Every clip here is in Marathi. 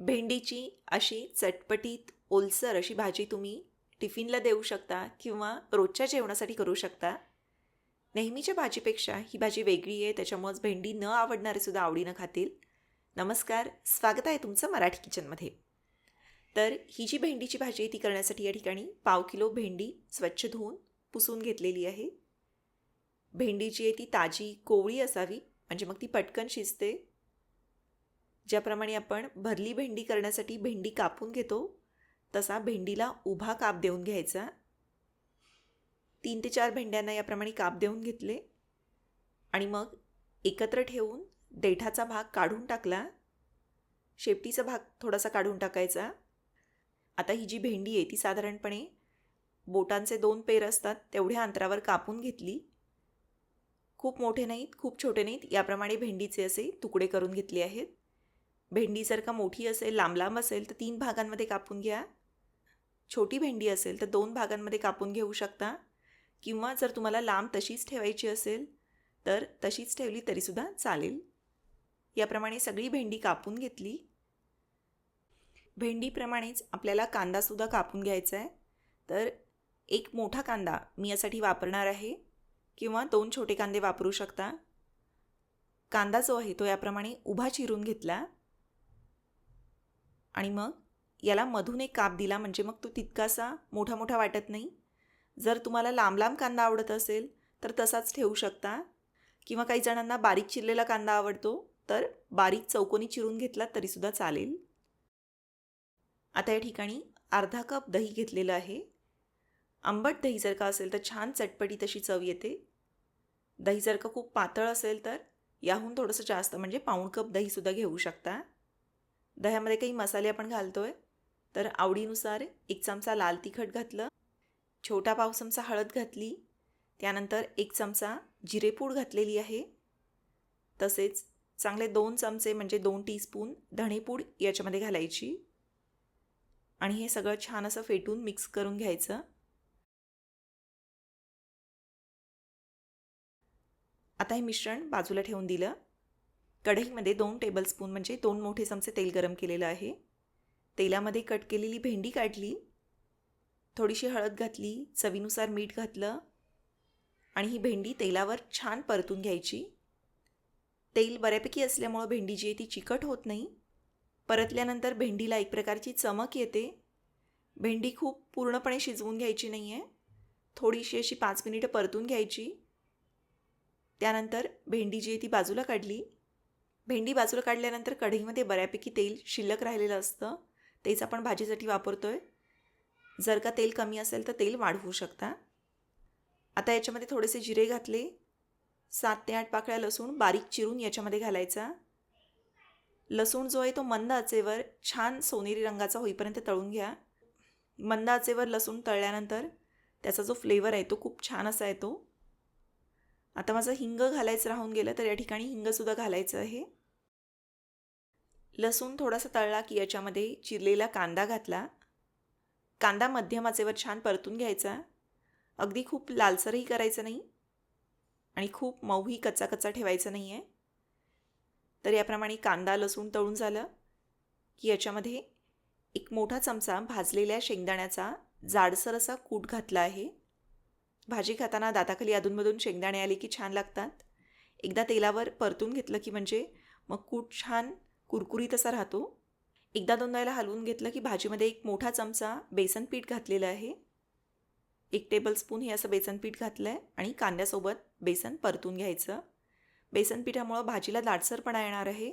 भेंडीची अशी चटपटीत ओलसर अशी भाजी तुम्ही टिफिनला देऊ शकता किंवा रोजच्या जेवणासाठी करू शकता. नेहमीच्या भाजीपेक्षा ही भाजी वेगळी आहे त्याच्यामुळेच भेंडी न आवडणारे सुद्धा आवडीनं खातील. नमस्कार स्वागत आहे तुमचं मराठी किचनमध्ये. तर ही जी भेंडीची भाजी आहे ती करण्यासाठी या ठिकाणी पाव किलो भेंडी स्वच्छ धुवून पुसून घेतलेली आहे. भेंडी जी आहे ती ताजी कोवळी असावी म्हणजे मग ती पटकन शिजते. ज्याप्रमाणे आपण भरली भेंडी करण्यासाठी भेंडी कापून घेतो तसा भेंडीला उभा काप देऊन घ्यायचा. तीन ते चार भेंड्यांना याप्रमाणे काप देऊन घेतले. आणि मग एकत्र ठेवून देठाचा भाग काढून टाकला. शेपटीचा भाग थोडासा काढून टाकायचा. आता ही जी भेंडी आहे ती साधारणपणे बोटांचे दोन पेर असतात तेवढ्या अंतरावर कापून घेतली. खूप मोठे नाहीत खूप छोटे नाहीत याप्रमाणे भेंडीचे असे तुकडे करून घेतले आहेत. भेंडी जर का मोठी असेल लांब लांब असेल तर तीन भागांमध्ये कापून घ्या. छोटी भेंडी असेल तर दोन भागांमध्ये कापून घेऊ शकता. किंवा जर तुम्हाला लांब तशीच ठेवायची असेल तर तशीच ठेवली तरीसुद्धा चालेल. याप्रमाणे सगळी भेंडी कापून घेतली. भेंडीप्रमाणेच आपल्याला कांदासुद्धा कापून घ्यायचा आहे. तर एक मोठा कांदा मी यासाठी वापरणार आहे. किंवा दोन छोटे कांदे वापरू शकता. कांदा जो आहे तो याप्रमाणे उभा चिरून घेतला. आणि मग याला मधून एक काप दिला म्हणजे मग तो तितकासा मोठा मोठा वाटत नाही. जर तुम्हाला लांब लांब कांदा आवडत असेल तर तसाच ठेवू शकता. किंवा काही जणांना बारीक चिरलेला कांदा आवडतो तर बारीक चौकोनी चिरून घेतला तरीसुद्धा चालेल. आता या ठिकाणी अर्धा कप दही घेतलेलं आहे. आंबट दही जर का असेल तर छान चटपटी तशी चव येते. दही जर का खूप पातळ असेल तर याहून थोडंसं जास्त म्हणजे पाऊण कप दहीसुद्धा घेऊ शकता. दह्यामध्ये काही मसाले आपण घालतो आहे तर आवडीनुसार एक चमचा लाल तिखट घातलं छोटा पाव चमचा हळद घातली त्यानंतर एक चमचा जिरेपूड घातलेली आहे. तसेच चांगले दोन चमचे म्हणजे दोन टीस्पून धणेपूड याच्यामध्ये घालायची. आणि हे सगळं छान असं फेटून मिक्स करून घ्यायचं. आता हे मिश्रण बाजूला ठेवून दिलं. कढईमध्ये दोन टेबलस्पून म्हणजे दोन मोठे चमचे तेल गरम केलेलं आहे. तेलामध्ये कट केलेली भेंडी काढली. थोडीशी हळद घातली चवीनुसार मीठ घातलं आणि ही भेंडी तेलावर छान परतून घ्यायची. तेल बऱ्यापैकी असल्यामुळं भेंडी जी आहे ती चिकट होत नाही. परतल्यानंतर भेंडीला एक प्रकारची चमक येते. भेंडी खूप पूर्णपणे शिजवून घ्यायची नाही आहे थोडीशी अशी पाच मिनिटं परतून घ्यायची. त्यानंतर भेंडी जी आहे ती बाजूला काढली. भेंडी बाजूला काढल्यानंतर कढईमध्ये बऱ्यापैकी तेल शिल्लक राहिलेलं असतं. तेच आपण भाजीसाठी वापरतो आहे जर का तेल कमी असेल तर तेल वाढवू शकता. आता याच्यामध्ये थोडेसे जिरे घातले. सात ते आठ पाकळ्या लसूण बारीक चिरून याच्यामध्ये घालायचा. लसूण जो आहे तो मंद आचेवर छान सोनेरी रंगाचा होईपर्यंत तळून घ्या. मंद आचेवर लसूण तळल्यानंतर त्याचा जो फ्लेवर आहे तो खूप छान असा येतो. आता माझं हिंग घालायचं राहून गेलं तर या ठिकाणी हिंगसुद्धा घालायचं आहे. लसूण थोडासा तळला की याच्यामध्ये चिरलेला कांदा घातला. कांदा मध्यम आचेवर छान परतून घ्यायचा. अगदी खूप लालसरही करायचं नाही आणि खूप मऊही कच्चा कच्चा ठेवायचा नाही आहे तर याप्रमाणे कांदा लसूण तळून झालं की याच्यामध्ये एक मोठा चमचा भाजलेल्या शेंगदाण्याचा जाडसर असा कूट घातला आहे. भाजी खाताना दाताखाली अधूनमधून शेंगदाणे आले की छान लागतात. एकदा तेलावर परतून घेतलं की म्हणजे मग कूट छान कुरकुरीत असा राहतो. एकदा दोनदा याला हलवून घेतलं की भाजीमध्ये एक मोठा चमचा बेसन पीठ घातलेलं आहे. एक टेबलस्पून हे असं बेसन पीठ घातलं आहे आणि कांद्यासोबत बेसन परतून घ्यायचं. बेसन पिठामुळं भाजीला दाटसरपणा येणार आहे.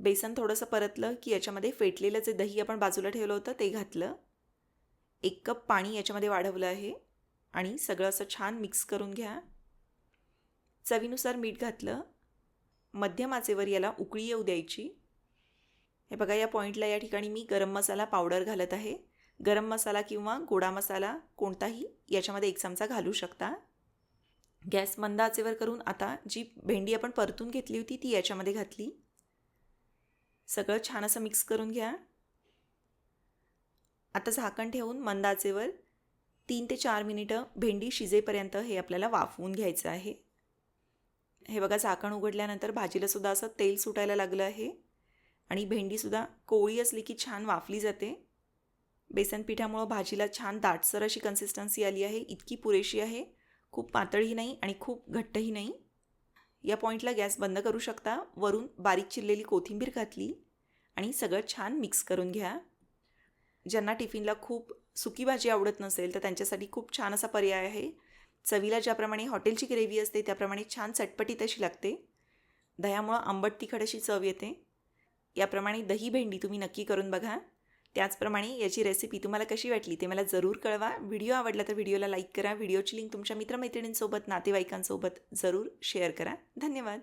बेसन थोडंसं परतलं की याच्यामध्ये फेटलेलं जे दही आपण बाजूला ठेवलं होतं ते घातलं. एक कप पाणी याच्यामध्ये वाढवलं आहे आणि सगळं असं छान मिक्स करून घ्या. चवीनुसार मीठ घातलं. मध्यम आचेवर याला उकळी येऊ द्यायची. हे बघा या पॉईंटला या ठिकाणी मी गरम मसाला पावडर घालत आहे. गरम मसाला किंवा गोडा मसाला कोणताही याच्यामध्ये एक चमचा घालू शकता. गॅस मंद आचेवर करून आता जी भेंडी आपण परतून घेतली होती ती याच्यामध्ये घातली. सगळं छान असं मिक्स करून घ्या. आता झाकण ठेवून मंद आचेवर तीन ते चार मिनिटं भेंडी शिजेपर्यंत हे आपल्याला वाफवून घ्यायचं आहे. हे बघा झाकण उघडल्यानंतर भाजीला सुद्धा असं तेल सुटायला लागलं आहे. आणि भेंडीसुद्धा कोळी असली की छान वाफली जाते. बेसन पिठामुळं भाजीला छान दाटसर अशी कन्सिस्टन्सी आली आहे. इतकी पुरेशी आहे. खूप पातळही नाही आणि खूप घट्टही नाही. या पॉईंटला गॅस बंद करू शकता. वरून बारीक चिरलेली कोथिंबीर घातली आणि सगळं छान मिक्स करून घ्या. ज्यांना टिफिनला खूप सुकी भाजी आवडत नसेल तर त्यांच्यासाठी खूप छान असा पर्याय आहे. चवीला ज्याप्रमाणे हॉटेलची ग्रेव्ही असते त्याप्रमाणे छान चटपटीत अशी लागते. दह्यामुळं आंबट तिखट अशी चव येते. याप्रमाणे दही भेंडी तुम्ही नक्की करून बघा. त्याचप्रमाणे याची रेसिपी तुम्हाला कशी वाटली ते मला जरूर कळवा. व्हिडिओ आवडला तर व्हिडिओला लाईक करा. व्हिडिओची लिंक तुमच्या मित्रमैत्रिणींसोबत नातेवाईकांसोबत जरूर शेअर करा. धन्यवाद.